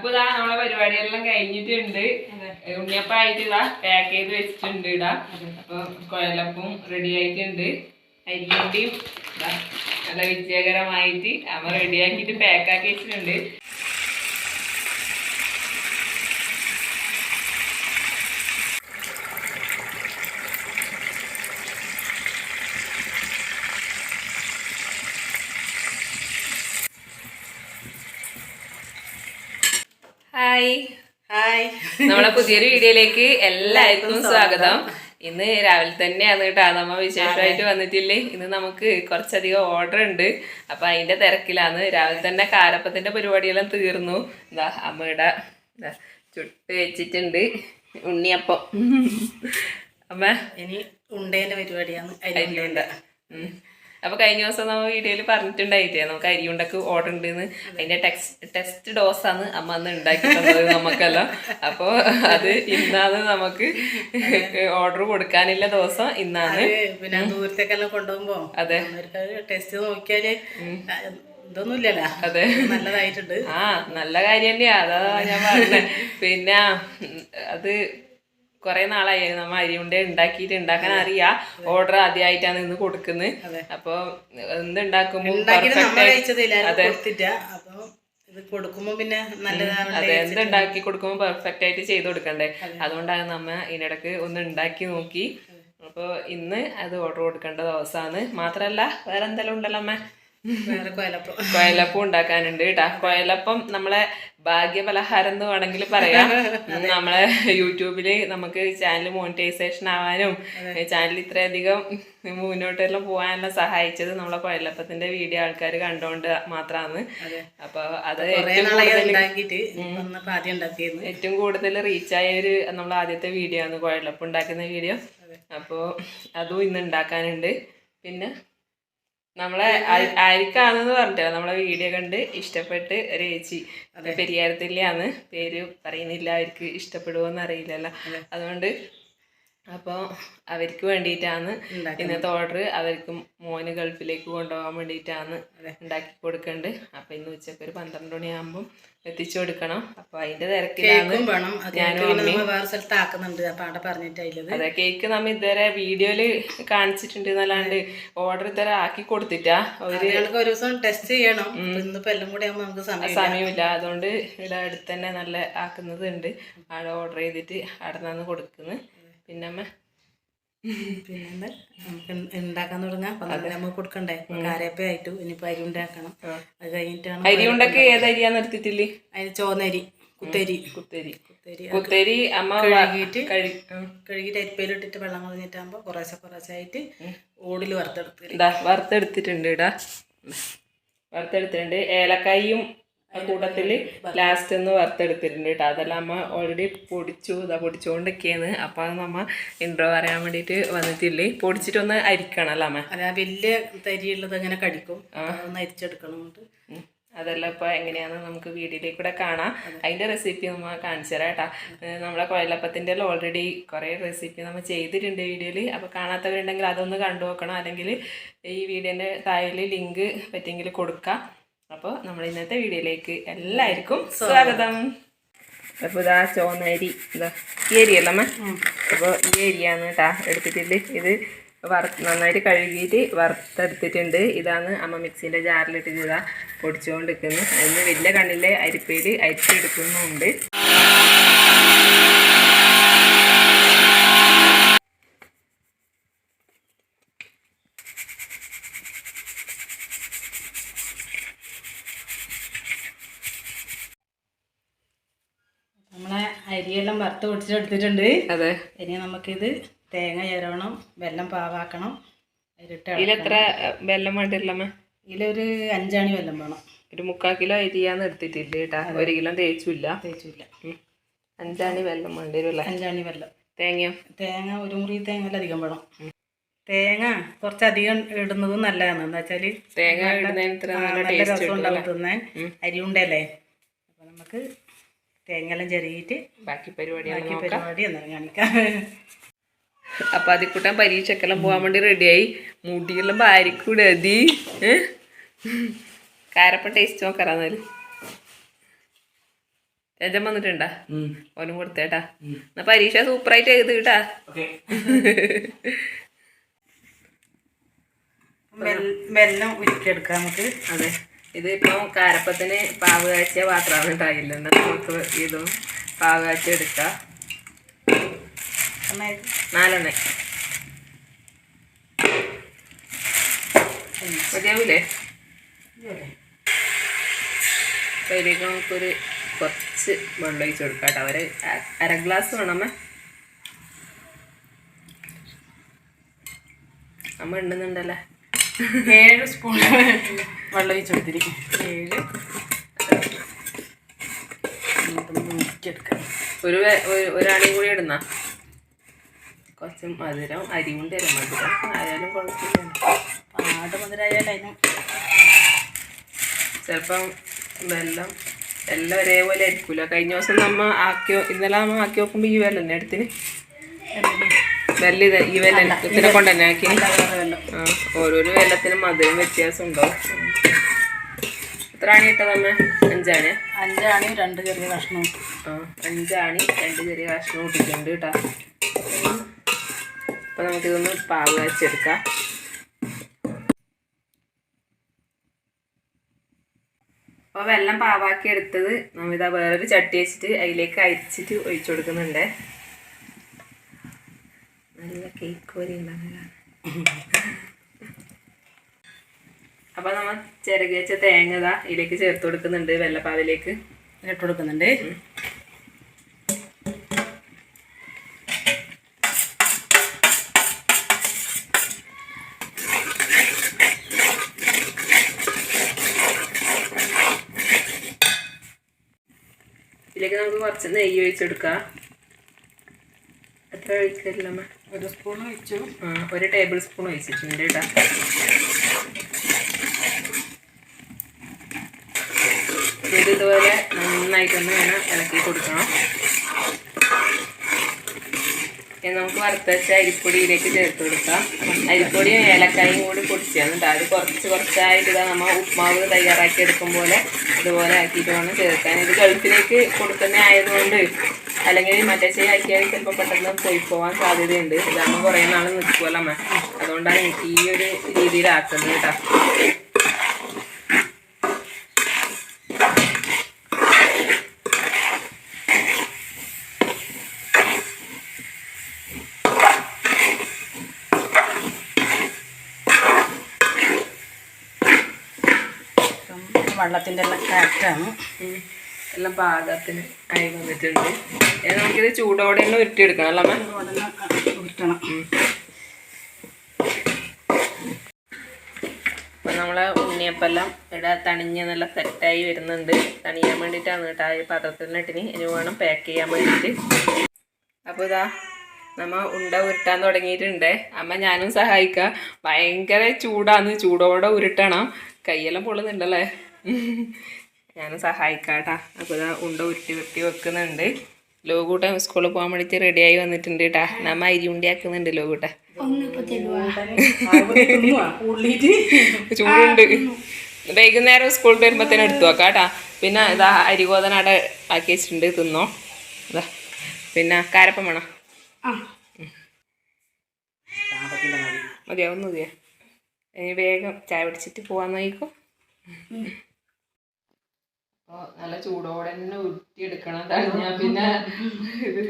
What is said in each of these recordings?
അപ്പൊ ഇതാ നമ്മളെ പരിപാടിയെല്ലാം കഴിഞ്ഞിട്ടുണ്ട്. ഉണ്ണിയപ്പായിട്ട് ഇതാ പാക്ക് ചെയ്ത് വെച്ചിട്ടുണ്ട് ഇടാ. അപ്പൊ കൊയലപ്പും റെഡി ആയിട്ടുണ്ട്. അരിയുണ്ടിയും ഇതാ നല്ല വിജയകരമായിട്ട് അമ്മ റെഡിയാക്കിയിട്ട് പാക്കാക്കി വെച്ചിട്ടുണ്ട്. ഹായ് ഹായ് നമ്മളെ പുതിയൊരു വീഡിയോയിലേക്ക് എല്ലാവർക്കും സ്വാഗതം. ഇന്ന് രാവിലെ തന്നെയാണ് കേട്ടോ നമ്മ വിശേഷമായിട്ട് വന്നിട്ടില്ലേ? ഇന്ന് നമുക്ക് കുറച്ചധികം ഓർഡർ ഉണ്ട്. അപ്പൊ അതിന്റെ തിരക്കിലാണ്. രാവിലെ തന്നെ കാരപ്പത്തിന്റെ പരിപാടിയെല്ലാം തീർന്നു. എന്താ അമ്മയുടെ ചുട്ട് വെച്ചിട്ടുണ്ട്. ഉണ്ണിയപ്പം. അമ്മ? ഇനി ഉണ്ടേന്റെ പരിപാടിയാണ്. അരി അരിയുണ്ട ഉം. അപ്പൊ കഴിഞ്ഞ ദിവസം നമ്മൾ വീഡിയോയിൽ പറഞ്ഞിട്ടുണ്ടായിട്ടേ നമുക്ക് അരിയുണ്ടക്ക് ഓർഡർ ഉണ്ടെന്ന്. അതിന്റെ ടെക്സ്റ്റ് ടെസ്റ്റ് ഡോസ് ആണ് അമ്മ അന്ന് ഉണ്ടാക്കി തന്നത് നമുക്കല്ല. അപ്പൊ അത് ഇന്നാണ് നമുക്ക് ഓർഡർ കൊടുക്കാനില്ല ദിവസം ഇന്നാണ്. പിന്നെ ദൂരത്തേക്കെല്ലാം കൊണ്ടുപോകുമ്പോ അതെ. ടെസ്റ്റ് നോക്കിയാൽ ആ, ഇല്ലല്ലോ അതെ. നല്ലതായിട്ടുണ്ട്. ആ നല്ല കാര്യം തന്നെയാ. അതാ ഞാൻ പറഞ്ഞത് പിന്നെ അത് കുറെ നാളായി നമ്മ അരിയുണ്ട ഉണ്ടാക്കിയിട്ട് ഉണ്ടാക്കാൻ അറിയാ. ഓർഡർ ആദ്യമായിട്ടാണ് ഇന്ന് കൊടുക്കുന്നത് അപ്പൊ എന്തുണ്ടാക്കുമ്പോ ഉണ്ടാക്കിയത് perfect നമ്മൾ ആയി- കഴിച്ചത് എല്ലാവരും കൊടുത്തിട്ട. അപ്പൊ ഇത് കൊടുക്കുമ്പോ പിന്നെ നല്ലതാണ് അതെ. എന്തുണ്ടാക്കി കൊടുക്കുമ്പോൾ പെർഫെക്റ്റ് ആയിട്ട് ചെയ്ത് കൊടുക്കണ്ടേ? അതുകൊണ്ടാണ് നമ്മ ഇതിനിടക്ക് ഒന്ന് ഉണ്ടാക്കി നോക്കി. അപ്പോൾ ഇന്ന് അത് ഓർഡർ കൊടുക്കേണ്ട ദിവസമാണ് മാത്രല്ല വേറെ എന്തെല്ലാം ഉണ്ടല്ലോ അമ്മ? കൊയലപ്പം. ഉണ്ടാക്കാനുണ്ട് കേട്ടാ. കൊയലപ്പം നമ്മളെ ഭാഗ്യപലഹാരം എന്ന് വേണമെങ്കിൽ പറയാം. നമ്മളെ യൂട്യൂബിൽ നമുക്ക് ചാനൽ മോണിറ്റൈസേഷൻ ആവാനും ചാനൽ ഇത്രയധികം മുന്നോട്ടെല്ലാം പോകാനെല്ലാം സഹായിച്ചത് നമ്മളെ കൊയലപ്പത്തിന്റെ വീഡിയോ ആൾക്കാർ കണ്ടോണ്ട് മാത്രമാണ് അപ്പൊ അത് ഏറ്റവും കൂടുതൽ റീച്ചായ ഒരു നമ്മളെ ആദ്യത്തെ വീഡിയോ ആണ് കൊയലപ്പം ഉണ്ടാക്കുന്ന വീഡിയോ അപ്പോൾ അതും ഇന്ന് ഉണ്ടാക്കാനുണ്ട്. പിന്നെ നമ്മളെ ആയിരിക്കാന്ന് പറഞ്ഞിട്ട്? നമ്മളെ വീഡിയോ കണ്ട് ഇഷ്ടപ്പെട്ട് ഒരു ചേച്ചി പെരിയാരത്തില്ലാന്ന് പേര് പറയുന്നില്ല അവർക്ക് ഇഷ്ടപ്പെടുവോന്ന് അറിയില്ലല്ലോ. അതുകൊണ്ട് അപ്പോൾ അവർക്ക് വേണ്ടിയിട്ടാണ് ഇന്നത്തെ ഓർഡർ അവർക്ക് മോന് ഗൾഫിലേക്ക് കൊണ്ടുപോകാൻ വേണ്ടിയിട്ടാണ് ഉണ്ടാക്കി കൊടുക്കേണ്ടത് അപ്പം ഇന്ന് ഉച്ചയ്ക്ക് ഒരു പന്ത്രണ്ട് മണിയാകുമ്പം എത്തിച്ചു കൊടുക്കണം. അപ്പോൾ അതിന്റെ തിരക്കിലാണ് നമ്മൾ വേറെ സ്ഥലത്ത് ആക്കുന്നുണ്ട് അപ്പൊ അവിടെ പറഞ്ഞിട്ടായില്ലത് അതെ കേക്ക് നമ്മ ഇതുവരെ വീഡിയോയിൽ കാണിച്ചിട്ടുണ്ട് എന്നല്ലാണ്ട് ഓർഡർ ഇതുവരെ ആക്കി കൊടുത്തിട്ടാ. ഒരു ഒരു ദിവസം ടെസ്റ്റ് ചെയ്യണം. എല്ലാം കൂടി നമുക്ക് സമയം സമയമില്ല. അതുകൊണ്ട് ഇവിടെ അടുത്ത് തന്നെ നല്ല ആക്കുന്നത് ഉണ്ട്. അവിടെ ഓർഡർ ചെയ്തിട്ട് അവിടെ നിന്ന് കൊടുക്കുന്നു പിന്നെ അമ്മ പിന്നെ നമുക്ക് ഉണ്ടാക്കാൻ തുടങ്ങാം. പന്ത്രണ്ട് നമുക്ക് കൊടുക്കണ്ടേ? കാരപ്പ ആയിട്ടു. ഇനിയിപ്പോ അരി ഉണ്ടാക്കണം. അത് കഴിഞ്ഞിട്ടാണ് അരി ഉണ്ടാക്കി ഏത് അരിയാന്ന് എടുത്തിട്ടില്ലേ? അതിന് ചോന്നരി കുത്തരി. കുത്തരി. കുത്തരി കുത്തരി അമ്മ കഴുകിയിട്ട്. കഴുകിയിട്ട് അരിപ്പയിലിട്ടിട്ട് വെള്ളം കളഞ്ഞിട്ടാകുമ്പോ കുറേശ്ശെ കുറേശ്ശെ ആയിട്ട് ഓടിൽ വറുത്തെടുത്തിട്ടുണ്ട് വറുത്തെടുത്തിട്ടുണ്ട് ഇടാ വറുത്തെടുത്തിട്ടുണ്ട്. ഏലക്കായും ആ കൂട്ടത്തിൽ ലാസ്റ്റ് ഒന്ന് വറുത്തെടുത്തിട്ടുണ്ട് കേട്ടോ അതെല്ലാം അമ്മ ഓൾറെഡി പൊടിച്ചു ഇതാ പൊടിച്ചുകൊണ്ടൊക്കെയാണ് അപ്പോൾ അത് നമ്മ ഇൻട്രോ പറയാൻ വേണ്ടിയിട്ട് വന്നിട്ടില്ലേ? പൊടിച്ചിട്ടൊന്ന് അരിക്കണം അല്ല അമ്മ? അല്ല ആ വലിയ തരിയുള്ളത് അങ്ങനെ കടിക്കും. ഒന്ന് അരിച്ചെടുക്കണം എന്നിട്ട്. ഉം. അതെല്ലാം ഇപ്പോൾ എങ്ങനെയാണെന്ന് നമുക്ക് വീഡിയോയിലേക്ക് കൂടെ കാണാം. അതിന്റെ റെസിപ്പി നമ്മൾ കാണിച്ചു തരാം കേട്ടോ നമ്മളെ കുഴലപ്പത്തിന്റെ ഓൾറെഡി കുറേ റെസിപ്പി നമ്മൾ ചെയ്തിട്ടുണ്ട് വീഡിയോയിൽ. അപ്പോൾ കാണാത്തവരുണ്ടെങ്കിൽ അതൊന്ന് കണ്ടു നോക്കണം. അല്ലെങ്കിൽ ഈ വീഡിയോന്റെ താഴെ ലിങ്ക് പറ്റിയെങ്കിൽ കൊടുക്കാം. അപ്പോൾ നമ്മൾ ഇന്നത്തെ വീഡിയോയിലേക്ക് എല്ലാവർക്കും സ്വാഗതം. അപ്പോൾ ഇതാ ചോന്നരി ഇതാ ഈ അരിയല്ല അമ്മ? അപ്പോൾ ഈ അരിയാണ് കേട്ടാ എടുത്തിട്ടുണ്ട് ഇത് വറുത്ത് നന്നായിട്ട് കഴുകിയിട്ട് വറുത്തെടുത്തിട്ടുണ്ട്. ഇതാണ് അമ്മ മിക്സിന്റെ ജാറിലിട്ട് ഇതാ പൊടിച്ചുകൊണ്ടിരിക്കുന്നത്. അതിന് വലിയ കണ്ണിലെ അരിപ്പയിൽ അരിച്ചെടുക്കുന്നുണ്ട് നമ്മളെ അരിയെല്ലാം വറുത്ത് പൊടിച്ചെടുത്തിട്ടുണ്ട്. അതെ. ഇനി നമുക്കിത് തേങ്ങ ചേരണം വെല്ലം പാവാക്കണം അതിലിട്ട് ഇതിലെത്ര വെല്ലം വേണ്ടിട്ടില്ല ഇതിലൊരു അഞ്ചാണി വെല്ലം വേണം. ഒരു മുക്കാൽ കിലോ അരിയാന്ന് എടുത്തിട്ടില്ല കേട്ടാ ഒരു കിലോ തേച്ചില്ല. തേച്ചില്ല. അഞ്ചാണി വെല്ലം വേണ്ടി അഞ്ചാണി വെല്ലം. തേങ്ങയോ? തേങ്ങ ഒരു മുറി തേങ്ങ അധികം വേണം. തേങ്ങ കുറച്ചധികം ഇടുന്നത് നല്ലതാണ്. എന്താ വെച്ചാൽ തേങ്ങ ഇടുന്നതിന് നല്ല രസം ഉണ്ടാവും തിന്നാൻ. അരി ഉണ്ടല്ലേ? അപ്പൊ നമുക്ക് തേങ്ങയെല്ലാം ചെറിയിട്ട് ബാക്കി പരിപാടി ബാക്കി പരിപാടി എന്നാലും കാണിക്കാം. അപ്പൊ അതിക്കൂട്ടാൻ പരീക്ഷക്കെല്ലാം പോകാൻ വേണ്ടി റെഡിയായി മുടിയെല്ലാം ഭാര്യക്കൂടെ അതി. കാരപ്പ ടേസ്റ്റ് നോക്കാറാന്നാൽ രജം വന്നിട്ടുണ്ടാ? ഓനും കൊടുത്തേട്ടാ. എന്നാ പരീക്ഷ സൂപ്പറായിട്ട് എഴുതി കേട്ടാ മെല്ലം ഉരുക്കിയെടുക്കാം നമുക്ക്. അതെ. ഇത് ഇപ്പം കാരപ്പത്തിന് പാവ് കാഴ്ച പാത്രമാണ് ഉണ്ടായില്ല നമുക്ക് ഇതും പാവ് കാഴ്ച എടുക്കാം. നാലെണ്ണ. മതിയാവൂലേ? അപ്പൊ ഇതിലേക്ക് നമുക്കൊരു കുറച്ച് വെള്ളം ഒഴിച്ച് കൊടുക്കാം അര ഗ്ലാസ് വേണമേ. അമ്മ ഉണ്ടെന്നുണ്ടല്ലേ ഏഴ് സ്പൂൺ വെള്ളം ഒഴിച്ച് കൊടുത്തിരിക്കും ഏഴ്. നമുക്കൊന്ന് ഉരുക്കിയെടുക്കാം ഒരു ഒരാളെയും കൂടി ഇടുന്ന? കുറച്ച് മധുരം അരി കൊണ്ട് തരാം. മധുരം ആയാലും കുഴപ്പമില്ല. പാട് അതിന് ചിലപ്പം വെള്ളം എല്ലാം ഒരേപോലെ ആയിരിക്കൂല. കഴിഞ്ഞ ദിവസം നമ്മ ആക്കി ഇന്നലെ നമ്മ ആക്കി നോക്കുമ്പോൾ ഈ വെള്ളം എടുത്തിന്? വെള്ളം ഇത് ഈ വെല്ലത്തിനെ കൊണ്ട് തന്നെ ആക്കി. ഓരോരോ വെല്ലത്തിനും മധുരം വ്യത്യാസം ഉണ്ടാവും എത്രയാണ് ആണി അമ്മ അഞ്ചാണ്? അഞ്ചാണി രണ്ട് ചെറിയ കഷ്ണം ആ അഞ്ചാണി രണ്ട് ചെറിയ കഷ്ണം ഇട്ടിട്ടുണ്ട് കേട്ടോ. അപ്പം നമുക്കിതൊന്ന് പാവ് കാച്ചെടുക്കാം അപ്പോൾ വെള്ളം പാവാക്കി എടുത്തത് നമ്മിതാ വേറൊരു ചട്ടി വെച്ചിട്ട് അതിലേക്ക് അരിച്ചിട്ട് ഒഴിച്ചു കൊടുക്കുന്നുണ്ട്. നല്ല കേക്ക് പോലെ ഉണ്ടാകുന്നതാണ് അപ്പോൾ നമ്മൾ ചിരകി വെച്ച തേങ്ങ ഇതാ ഇതിലേക്ക് ചേർത്ത് കൊടുക്കുന്നുണ്ട് വെള്ളപ്പാവിലേക്ക്. ഇട്ട് കൊടുക്കുന്നുണ്ട്. ഇതിലേക്ക് നമുക്ക് കുറച്ച് നെയ്യ് ഒഴിച്ചെടുക്കാം. എത്ര ഒഴിക്കല്ലമ്മ ഒരു സ്പൂൺ ഒഴിച്ചു ഒരു ടേബിൾ സ്പൂൺ ഒഴിച്ചിട്ടുണ്ട് കേട്ടോ ഇത് ഇതുപോലെ നന്നായിട്ടൊന്ന് വേണം ഇളക്കി കൊടുക്കണം. നമുക്ക് വറുത്ത വെച്ച അരിപ്പൊടിയിലേക്ക് ചേർത്ത് കൊടുക്കാം. അരിപ്പൊടിയും ഏലക്കായും കൂടി പൊടിച്ചാണ് അത് കുറച്ച് കുറച്ചായിട്ട് ഇതാ നമ്മൾ ഉപ്മാവ് തയ്യാറാക്കി എടുക്കും പോലെ ഇതുപോലെ ആക്കിയിട്ട് വേണം ചേർക്കാൻ. ഇത് ഗൾഫിലേക്ക് കൊടുക്കുന്ന ആയതുകൊണ്ട് അല്ലെങ്കിൽ മറ്റേ ആക്കിയാൽ ചിലപ്പോൾ പെട്ടെന്ന് പോയി പോകാൻ സാധ്യതയുണ്ട്. ഇതാകുമ്പോൾ കുറേ നാൾ നിൽക്കുമല്ലോ അമ്മ. അതുകൊണ്ടാണ് എനിക്ക് ഈ ഒരു രീതിയിലാക്കുന്നത് കേട്ടോ. വെള്ളത്തിന്റെ എല്ലാം കറക്റ്റാണ് ഉം. എല്ലാം പാകത്തിന് ആയി വന്നിട്ടുണ്ട്. നമുക്കിത് ചൂടോടെ തന്നെ ഉരുട്ടിയെടുക്കണം അല്ലേ ഉരുട്ടണം. അപ്പം നമ്മളെ ഉണ്ണിയപ്പെല്ലാം ഇവിടെ തണിഞ്ഞ് നല്ല സെറ്റായി വരുന്നുണ്ട്. തണിയാൻ വേണ്ടിയിട്ടാണ് കേട്ടോ ആ പാത്രത്തിനിട്ടിന് ഇനി വേണം പാക്ക് ചെയ്യാൻ വേണ്ടിയിട്ട്. അപ്പോൾ ഇതാ നമ്മ ഉണ്ട ഉരുട്ടാൻ തുടങ്ങിയിട്ടുണ്ട്. അമ്മ ഞാനും സഹായിക്കാം. ഭയങ്കര ചൂടാന്ന് ചൂടോടെ ഉരുട്ടണം. കയ്യെല്ലാം പൊള്ളുന്നുണ്ടല്ലേ? ഞാനും സഹായിക്കാട്ടാ. അപ്പോൾ ഇതാ ഉണ്ട ഉരുട്ടി വെട്ടി വെക്കുന്നുണ്ട്. ലോകൂട്ടൻ സ്കൂളിൽ പോകാൻ വേണ്ടിയിട്ട് റെഡിയായി വന്നിട്ടുണ്ട് കേട്ടാ നമ്മ അരി ഉണ്ടിയാക്കുന്നുണ്ട് ലോകൂട്ട ചൂടുണ്ട്. വൈകുന്നേരം സ്കൂളിൽ വരുമ്പോഴത്തേനും എടുത്തു വെക്കാം കേട്ടാ പിന്നെ ഇതാ അരിഗോതന അവിടെ ആക്കി വെച്ചിട്ടുണ്ട് തിന്നോ. ഇതാ. പിന്നെ കാരപ്പം വേണം? മതിയാവും മതിയാ? ഇനി വേഗം ചായ പിടിച്ചിട്ട് പോവാൻ നോക്കിക്കോ. നല്ല ചൂടോടെ തന്നെ ഉരുട്ടിയെടുക്കണം തണിഞ്ഞാൽ പിന്നെ ഇത്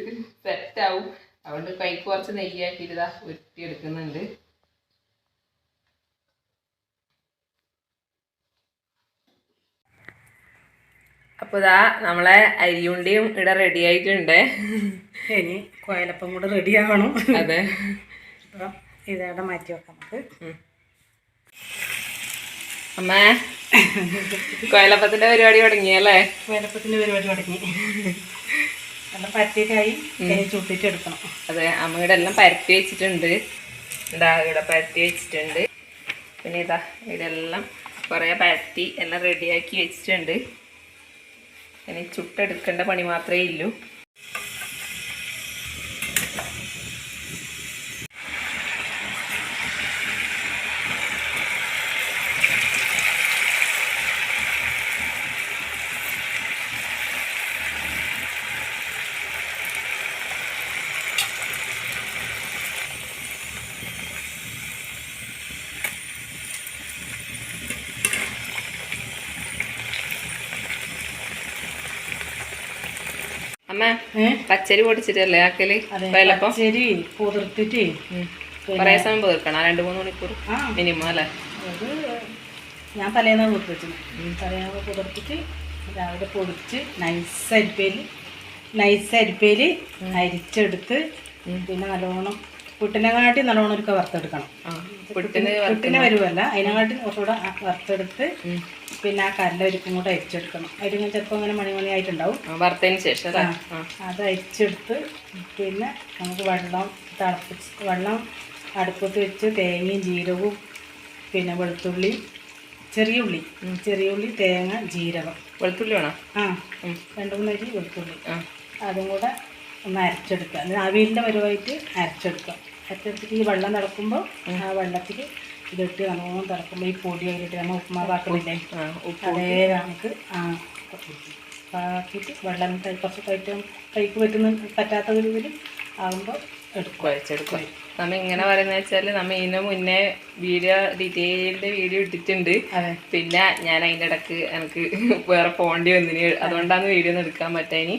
സെറ്റാവും അതുകൊണ്ട് കൈക്ക് കുറച്ച് നെയ്യാക്കിയിട്ട് ഇതാ ഉരുട്ടിയെടുക്കുന്നുണ്ട്. അപ്പോൾ ഇതാ നമ്മളെ അരിയുണ്ടിയും ഇവിടെ റെഡി ആയിട്ടുണ്ട്. ഇനി കോയലപ്പം കൂടെ റെഡി ആവണം. അതെ. അപ്പം ഇതവിടെ മാറ്റി വെക്കാം നമുക്ക്. അമ്മ. കൊയലപ്പത്തിന്റെ പരിപാടി തുടങ്ങി അല്ലേ? കോയലപ്പത്തിന്റെ പരിപാടി തുടങ്ങി. എല്ലാം പരത്തിയിട്ടായി ചുട്ടിട്ട് എടുക്കണം. അതെ അമ്മയുടെ എല്ലാം പരത്തി വെച്ചിട്ടുണ്ട്. ഇതാ ഇവിടെ പരത്തി വെച്ചിട്ടുണ്ട്. പിന്നെ ഇതാ ഇതെല്ലാം കുറേ പരത്തി എല്ലാം റെഡിയാക്കി വെച്ചിട്ടുണ്ട്. ഇനി ചുട്ടെടുക്കേണ്ട പണി മാത്രമേ ഉള്ളൂ അമ്മ പച്ചരി പൊടിച്ചിട്ടല്ലേ ആക്കൽ? കൊയലപ്പം പച്ചരി കുതിർത്തിട്ട് കുറേ സമയം തീർക്കണം രണ്ട് മൂന്ന് മണിക്കൂർ മിനിമം അല്ലേ? ഞാൻ തലേന്ന് കുതിർത്തിച്ചു തലേന്ന് കുതിർത്തിട്ട് രാവിലെ പൊടിച്ച് നൈസ് അരിപ്പയിൽ നൈസ് അരിപ്പയിൽ അരിച്ചെടുത്ത് പിന്നെ നല്ലോണം പുട്ടിനെക്കാട്ടി നല്ലോണം ഒരു വറുത്തെടുക്കണം പുട്ടിന് പുട്ടിന് വരുമല്ല അതിനെക്കാട്ടി കുറച്ചുകൂടെ വറുത്തെടുത്ത് പിന്നെ ആ കല്ല ഒരുക്കും കൂടെ അരിച്ചെടുക്കണം. അരിങ്ങ ചിലപ്പോൾ അങ്ങനെ മണിമണി ആയിട്ടുണ്ടാവും. ആ, വറുത്തതിന് ശേഷം അത് അരിച്ചെടുത്ത് പിന്നെ നമുക്ക് വെള്ളം തിളപ്പിച്ച് വെള്ളം അടുപ്പത്ത് വെച്ച് തേങ്ങയും ജീരകവും പിന്നെ വെളുത്തുള്ളി ചെറിയ ഉള്ളി ചെറിയ ഉള്ളി തേങ്ങ ജീരകം. വെളുത്തുള്ളി വേണം? ആ രണ്ട് മൂന്ന് അരി വെളുത്തുള്ളി. ആ. അതും കൂടെ ഒന്ന് അരച്ചെടുക്കുക. അത് അവിയലിന്റെ പരുവായിട്ട് അരച്ചെടുക്കുക. അരച്ചെടുത്തിട്ട് ഈ വെള്ളം തിളക്കുമ്പോൾ ആ വെള്ളത്തിൽ ഇതിട്ട് നല്ലോണം തിളക്കുമ്പോൾ ഈ പൊടി അതിലിട്ട് നമ്മൾ ഉപ്പുമാറാക്കുന്നില്ലേ അതേ നമുക്ക് ആ ആക്കിയിട്ട് വെള്ളം കുറച്ച് കയറ്റം കൈക്ക് പറ്റുന്ന പറ്റാത്ത ഒരു ഇതിൽ ആകുമ്പോൾ എടുക്കും. കുഴച്ചെടുക്കും. നമ്മ ഇങ്ങനെ പറയുന്നത് വെച്ചാൽ നമ്മ ഇതിന് മുന്നേ വീഡിയോ ഡീറ്റെയിൽഡ് വീഡിയോ ഇട്ടിട്ടുണ്ട്. പിന്നെ ഞാൻ അതിന്റെ ഇടയ്ക്ക് എനിക്ക് വേറെ പോകേണ്ടി വന്നിന്. അതുകൊണ്ടാണ് വീഡിയോ ഒന്നും എടുക്കാൻ പറ്റാനി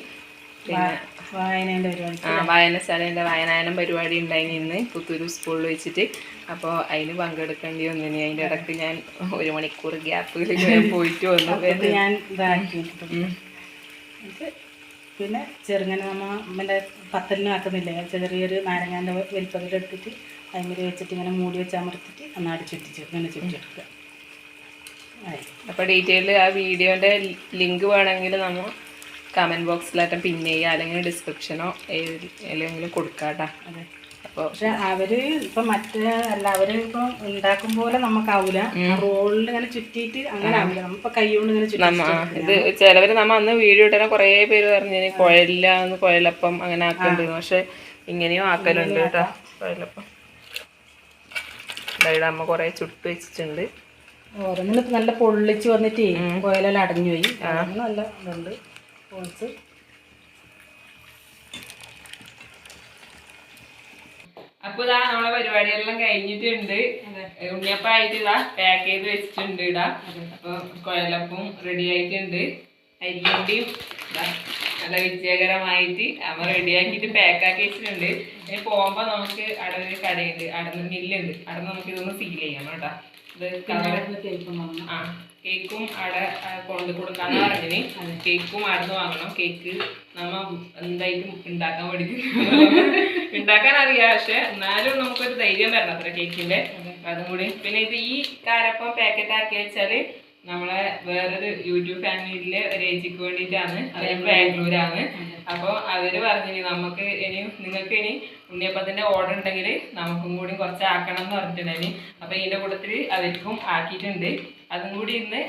വായനേന്റെ പരിപാടി ആ വായനശാലേന്റെ വായനായനം പരിപാടി ഉണ്ടായിന് ഇന്ന് പുത്തൂർ സ്കൂളിൽ വെച്ചിട്ട്. അപ്പോൾ അതിന് പങ്കെടുക്കേണ്ടി വന്നിന് അതിന്റെ ഇടയ്ക്ക് ഞാൻ ഒരു മണിക്കൂർ ഗ്യാപ്പിൽ പോയിട്ട് വന്നു. ഞാൻ ഇതാക്കി. പിന്നെ ചെറുങ്ങനെ നമ്മ അമ്മന്റെ പത്തലിന് ആക്കുന്നില്ലേ ചെറിയൊരു നാരങ്ങാന്റെ വലിപ്പത്തിലെടുത്തിട്ട് എടുത്തിട്ട് വെച്ചിട്ട് ഇങ്ങനെ മൂടി വെച്ച് അമർത്തിട്ട് ഒന്നാടി ചുറ്റിച്ച് ഇങ്ങനെ ചുറ്റിയെടുക്കുക അപ്പോൾ ഡീറ്റെയിൽ ആ വീഡിയോന്റെ ലിങ്ക് വേണമെങ്കിൽ നമ്മൾ കമന്റ് ബോക്സിലായിട്ട് പിൻ ചെയ്യുക അല്ലെങ്കിൽ ഡിസ്ക്രിപ്ഷനോ ഏതെങ്കിലും കൊടുക്കാം കേട്ടോ. അതെ. അപ്പോൾ പക്ഷെ അവർ ഇപ്പം മറ്റേ അല്ല ഇപ്പം ഉണ്ടാക്കും പോലെ നമുക്കാവൂല. റോളിൽ ഇങ്ങനെ ചുറ്റിയിട്ട് അങ്ങനെ ആവില്ല നമ്മളിപ്പോൾ കൈ കൊണ്ട് ഇങ്ങനെ ചുറ്റി ഇത് ചിലവർ നമ്മ അന്ന് വീഡിയോ ഇട്ടാൽ കുറേ പേര് പറഞ്ഞു കുഴലില്ലാന്ന് കുഴലപ്പം അങ്ങനെ ആക്കുന്നുണ്ട് പക്ഷെ ഇങ്ങനെയും ആക്കലുണ്ട് കേട്ടോ കുഴലപ്പം. ഇവിടെ അമ്മ കുറേ ചുട്ട് വെച്ചിട്ടുണ്ട്. ഓരോന്നിനും നല്ല പൊള്ളിച്ച് വന്നിട്ട് കുഴലെല്ലാം അടഞ്ഞു പോയി. നല്ല ഇതുണ്ട്. പോൾസ് അപ്പൊ ഇതാ നമ്മളെ പരിപാടിയെല്ലാം കഴിഞ്ഞിട്ടുണ്ട്. ഉണ്ണിയപ്പായിട്ട് ഇതാ പാക്ക് ചെയ്ത് വെച്ചിട്ടുണ്ട് ഇടാ അപ്പൊ കുഴലപ്പും റെഡി ആയിട്ടുണ്ട്. അരിയുണ്ടിയും ഇതാ നല്ല വിജയകരമായിട്ട് അമ്മ റെഡിയാക്കിയിട്ട് പാക്ക് ആക്കി വെച്ചിട്ടുണ്ട്. ഇനി പോകുമ്പോ നമുക്ക് അവിടെ ഒരു കടയുണ്ട്. അവിടെ നിന്ന് മില്ലുണ്ട്. അവിടെ നമുക്ക് ഇതൊന്ന് സീൽ ചെയ്യണം കേട്ടോ. ഇത് ആ കേക്കും അവിടെ കൊണ്ട് കൊടുക്കാന്ന് പറഞ്ഞിന്. കേക്കും അവിടെ വാങ്ങണം. കേക്ക് നമ്മ എന്തായിട്ടും ഉണ്ടാക്കാൻ പഠിക്കും ഉണ്ടാക്കാൻ അറിയാം പക്ഷെ എന്നാലും നമുക്കൊരു ധൈര്യം വരണം അത്ര കേക്കിന്റെ അതും. കൂടി. പിന്നെ ഇത് ഈ കാരപ്പം പാക്കറ്റ് ആക്കി വെച്ചാൽ നമ്മളെ വേറൊരു യൂട്യൂബ് ഫാമിലിയിലെ ഒരു ഏച്ചിക്ക് വേണ്ടിയിട്ടാണ്. അവർ ബാംഗ്ലൂരാണ്. അപ്പോൾ അവർ പറഞ്ഞു നമുക്ക് ഇനി നിങ്ങൾക്ക് ഇനി ഉണ്ണിയപ്പത്തിന്റെ ഓർഡർ ഉണ്ടെങ്കിൽ നമുക്കും കൂടി കുറച്ച് ആക്കണം എന്ന് പറഞ്ഞിട്ടുണ്ടായിരുന്നു അപ്പൊ ഇതിന്റെ കൂട്ടത്തിൽ അവർക്കും ആക്കിയിട്ടുണ്ട്. അതും കൂടി ഇന്ന്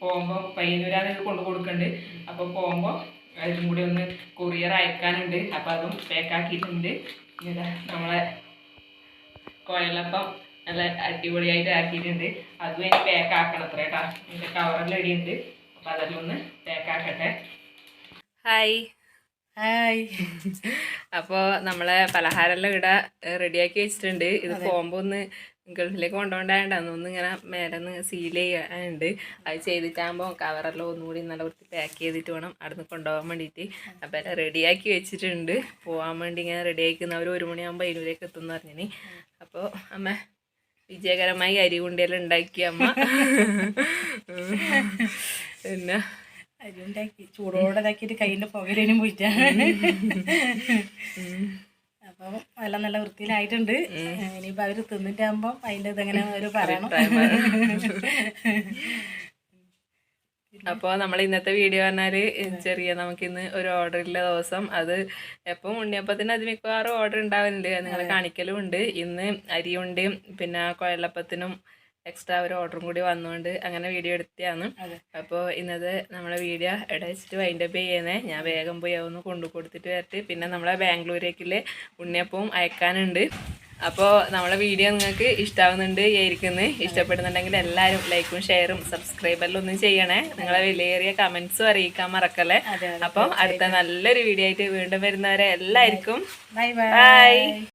പോകുമ്പോൾ പയ്യന്നൂരാണ് ഇത് കൊണ്ടു കൊടുക്കുന്നുണ്ട് അപ്പോൾ പോകുമ്പോൾ അതും കൂടി ഒന്ന് കൊറിയർ അയക്കാനുണ്ട്. അപ്പോൾ അതും പാക്ക് ആക്കിയിട്ടുണ്ട്. ഇതാ നമ്മളെ കോയലപ്പം നല്ല അടിപൊളിയായിട്ട് ആക്കിയിട്ടുണ്ട്. അതും ഇനി പാക്ക് ആക്കണം അത്ര കേട്ടോ എന്റെ കവറെല്ലാം ഉണ്ട് അപ്പം അതെല്ലാം ഒന്ന് പാക്ക് ആക്കട്ടെ. ഹായ് ഹായ് അപ്പോൾ നമ്മളെ പലഹാരമെല്ലാം ഇവിടെ റെഡിയാക്കി വെച്ചിട്ടുണ്ട്. ഇത് പോകുമ്പോൾ ഒന്ന് ഗൾഫിലേക്ക് കൊണ്ടുപോകണ്ടായതാണ് ഒന്ന് ഇങ്ങനെ മേലെ നിന്ന് സീൽ ചെയ്യാനുണ്ട്. അത് ചെയ്തിട്ടാകുമ്പോൾ കവറെല്ലാം ഒന്നുകൂടി നല്ല വൃത്തി പാക്ക് ചെയ്തിട്ട് വേണം അവിടെ നിന്ന് കൊണ്ടുപോകാൻ വേണ്ടിയിട്ട്. അപ്പോൾ എല്ലാം റെഡിയാക്കി വെച്ചിട്ടുണ്ട്. പോകാൻ വേണ്ടി ഇങ്ങനെ റെഡിയാക്കുന്ന അവർ ഒരു മണിയാകുമ്പോൾ അതിനുള്ളിലേക്ക് എത്തുമെന്ന് പറഞ്ഞിനി. അപ്പോൾ അമ്മ വിജയകരമായി അരി കുണ്ടിയെല്ലാം ഉണ്ടാക്കി അമ്മ. പിന്നെ? അരി ഉണ്ടാക്കി ചൂടോടെ ഇതാക്കിയിട്ട് കയ്യിന്റെ പുകലിനും പോയിട്ടാണ്. അപ്പം നല്ല നല്ല വൃത്തിയിലായിട്ടുണ്ട്. ഇനിയിപ്പോൾ അവർ തിന്നിട്ടാകുമ്പോൾ അതിന്റെ ഇതെങ്ങനെ അവർ പറയണം. അപ്പോൾ നമ്മൾ ഇന്നത്തെ വീഡിയോ പറഞ്ഞാൽ ചെറിയ നമുക്കിന്ന് ഒരു ഓർഡർ ഉള്ള ദിവസം. അത് എപ്പം ഉണ്ണിയപ്പത്തിന് അത് മിക്കവാറും ഓർഡർ ഉണ്ടാവുന്നുണ്ട് നിങ്ങൾ കാണിക്കലും ഉണ്ട്. ഇന്ന് അരിയുണ്ടിയും പിന്നെ കുഴലപ്പത്തിനും എക്സ്ട്രാ ഒരു ഓർഡറും കൂടി വന്നുകൊണ്ട് അങ്ങനെ വീഡിയോ എടുത്തതാണ്. അപ്പോൾ ഇന്നത്തെ നമ്മളെ വീഡിയോ ഇവിടെ വെച്ചിട്ട് വൈൻഡപ്പ് ചെയ്യുന്നേ ഞാൻ വേഗം പോയി അതൊന്ന് കൊണ്ടു കൊടുത്തിട്ട് വരട്ടെ. പിന്നെ നമ്മളെ ബാംഗ്ലൂരേക്കുള്ള ഉണ്ണിയപ്പവും അയക്കാനുണ്ട്. അപ്പോൾ നമ്മളെ വീഡിയോ നിങ്ങൾക്ക് ഇഷ്ടാവുന്നുണ്ട് ആയിരിക്കുന്നു ഇഷ്ടപ്പെടുന്നുണ്ടെങ്കിൽ എല്ലാവരും ലൈക്കും ഷെയറും സബ്സ്ക്രൈബെല്ലാം ഒന്നും ചെയ്യണേ. നിങ്ങളെ വിലയേറിയ കമൻസും അറിയിക്കാൻ മറക്കല്ലേ. അപ്പം അടുത്ത നല്ലൊരു വീഡിയോ ആയിട്ട് വീണ്ടും വരുന്നവരെ എല്ലാവർക്കും ബൈ. ബൈ.